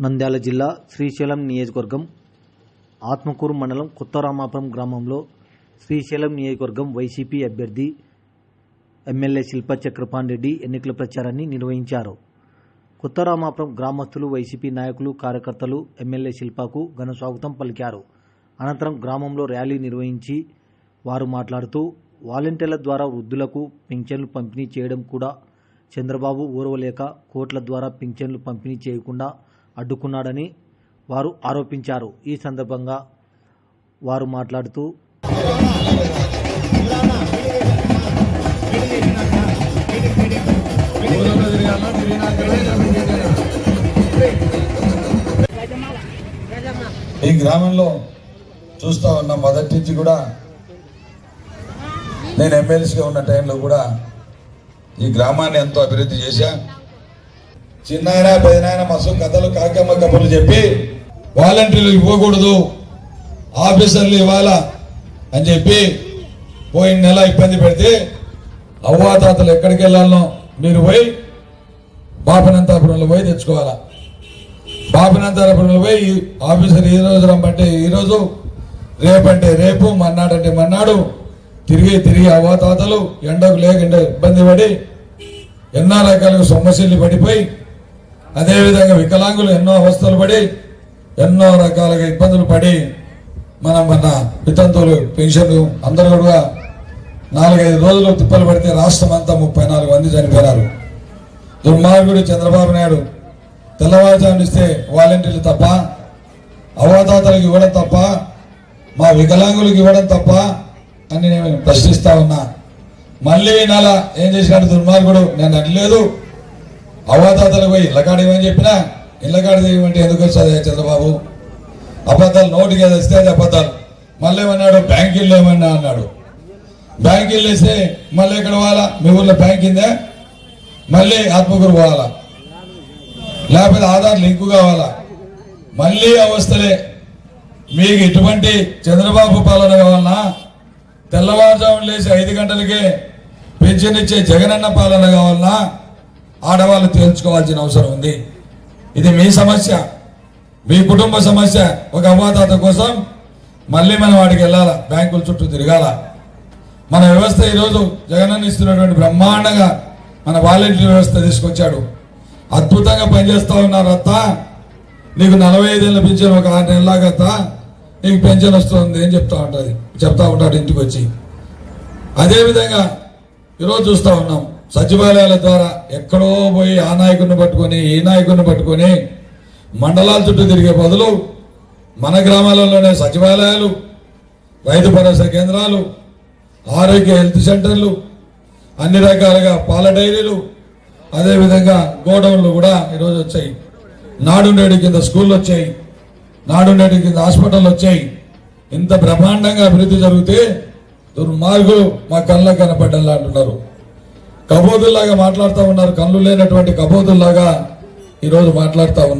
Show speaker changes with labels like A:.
A: నంద్యాల జిల్లా శ్రీశైలం నియోజకవర్గం ఆత్మకూరు మండలం కొత్తరామాపురం గ్రామంలో శ్రీశైలం నియోజకవర్గం వైసీపీ అభ్యర్థి ఎమ్మెల్యే శిల్ప చక్రపాణి రెడ్డి ఎన్నికల ప్రచారాన్ని నిర్వహించారు. కొత్తరామాపురం గ్రామస్తులు వైసీపీ నాయకులు కార్యకర్తలు ఎమ్మెల్యే శిల్పకు ఘన స్వాగతం పలికారు. అనంతరం గ్రామంలో ర్యాలీ నిర్వహించి వారు మాట్లాడుతూ వాలంటీర్ల ద్వారా వృద్ధులకు పింఛన్లు పంపిణీ చేయడం కూడా చంద్రబాబు ఊరవలేక కోట్ల ద్వారా పింఛన్లు పంపిణీ చేయకుండా అడ్డుకున్నాడని వారు ఆరోపించారు. ఈ సందర్భంగా వారు మాట్లాడుతూ
B: ఈ గ్రామంలో చూస్తా ఉన్న మొదటి నుంచి కూడా నేను ఎమ్మెల్సీగా ఉన్న టైంలో కూడా ఈ గ్రామాన్ని ఎంతో అభివృద్ధి చేశా. చిన్నాయన పెదనాయన మస్తు కథలు కాకమ్మ కబుర్లు చెప్పి వాలంటీర్లు ఇవ్వకూడదు ఆఫీసర్లు ఇవ్వాలా అని చెప్పి పోయిన నెల ఇబ్బంది పెడితే అవ్వాతాతలు ఎక్కడికి వెళ్ళాలనో మీరు పోయి బాపనంతాపురంలో పోయి తెచ్చుకోవాలా. బాపనంతాపురంలో పోయి ఆఫీసర్ ఈ రోజు రమ్మంటే ఈరోజు రేపంటే రేపు మన్నాడంటే మన్నాడు తిరిగి తిరిగి అవ్వాతాతలు ఎండకు లేకుండా ఇబ్బంది పడి ఎన్నో రకాలుగా సమస్యలు పడిపోయి అదేవిధంగా వికలాంగులు ఎన్నో అవస్థలు పడి ఎన్నో రకాలుగా ఇబ్బందులు పడి మనం మన వితంతువులు పెన్షన్లు అందరూ కూడా నాలుగైదు రోజులు తిప్పలు పడితే రాష్ట్రం అంతా ముప్పై నాలుగు మంది చనిపోయినారు. దుర్మార్గుడు చంద్రబాబు నాయుడు తెల్లవారుజామున ఇస్తే వాలంటీర్లు తప్ప అవతాతలకు ఇవ్వడం తప్ప మా వికలాంగులకు ఇవ్వడం తప్ప అని నేను ప్రశ్నిస్తా ఉన్నా. మళ్ళీ నెల ఏం చేసినాడు దుర్మార్గుడు? నేను అనలేదు. అవతాతలకు పోయి ఇళ్ళకాడ ఏమని చెప్పినా ఇళ్ళకాడ ఇవ్వమంటే ఎందుకు వస్తుంది చంద్రబాబు? అబద్ధాలు నోటికి ఏది వస్తే అది అబద్ధాలు. మళ్ళీ ఏమన్నాడు బ్యాంకుల్లో ఏమన్నా అన్నాడు. బ్యాంకులు వేస్తే మళ్ళీ ఇక్కడ పోవాలా? మీ ఊర్లో బ్యాంక్ ఇందే మళ్ళీ ఆత్మకూరు పోవాలా? లేకపోతే ఆధార్ లింకు కావాలా? మళ్ళీ అవస్థలే. మీకు ఇటువంటి చంద్రబాబు పాలన కావాలన్నా తెల్లవారుజామున లేచి ఐదు గంటలకే పెన్షన్ ఇచ్చే జగనన్న పాలన కావాలన్నా ఆడవాళ్ళు తేల్చుకోవాల్సిన అవసరం ఉంది. ఇది మీ సమస్య. మీ కుటుంబ సమస్య. ఒక అవ్వాతాత కోసం మళ్ళీ మనం వాడికి వెళ్ళాలా? బ్యాంకుల చుట్టూ తిరగాల? మన వ్యవస్థ ఈరోజు జగనన్న ఇస్తున్నటువంటి బ్రహ్మాండంగా మన వాలంటీర్ వ్యవస్థ తీసుకొచ్చాడు. అద్భుతంగా పనిచేస్తూ ఉన్నారు అత్త. నీకు నలభై ఐదేళ్ళ పెన్షన్ ఒక ఆరు నెలలాగా నీకు పెన్షన్ వస్తుంది అని చెప్తా ఉంటుంది. చెప్తా ఉంటాడు ఇంటికి వచ్చి అదేవిధంగా ఈరోజు చూస్తూ ఉన్నాం. సచివాలయాల ద్వారా ఎక్కడో పోయి ఆ నాయకుడిని పట్టుకొని ఈ నాయకుడిని పట్టుకొని మండలాల చుట్టూ తిరిగే బదులు మన గ్రామాలలోనే సచివాలయాలు రైతు భరోసా కేంద్రాలు ఆరోగ్య హెల్త్ సెంటర్లు అన్ని రకాలుగా పాల డైరీలు అదేవిధంగా గోడౌన్లు కూడా ఈరోజు వచ్చాయి. నాడు నేడు కింద స్కూళ్ళు వచ్చాయి. నాడు నేడు కింద హాస్పిటల్ వచ్చాయి. ఇంత బ్రహ్మాండంగా అభివృద్ధి జరిగితే దుర్మార్గులు మా కళ్ళకు కనపడ్డంలా అంటున్నారు. కబోదుల్లాగా మాట్లాడుతూ ఉన్నారు. కళ్ళు లేనటువంటి కబోదుల్లాగా ఈరోజు మాట్లాడుతూ ఉన్నారు.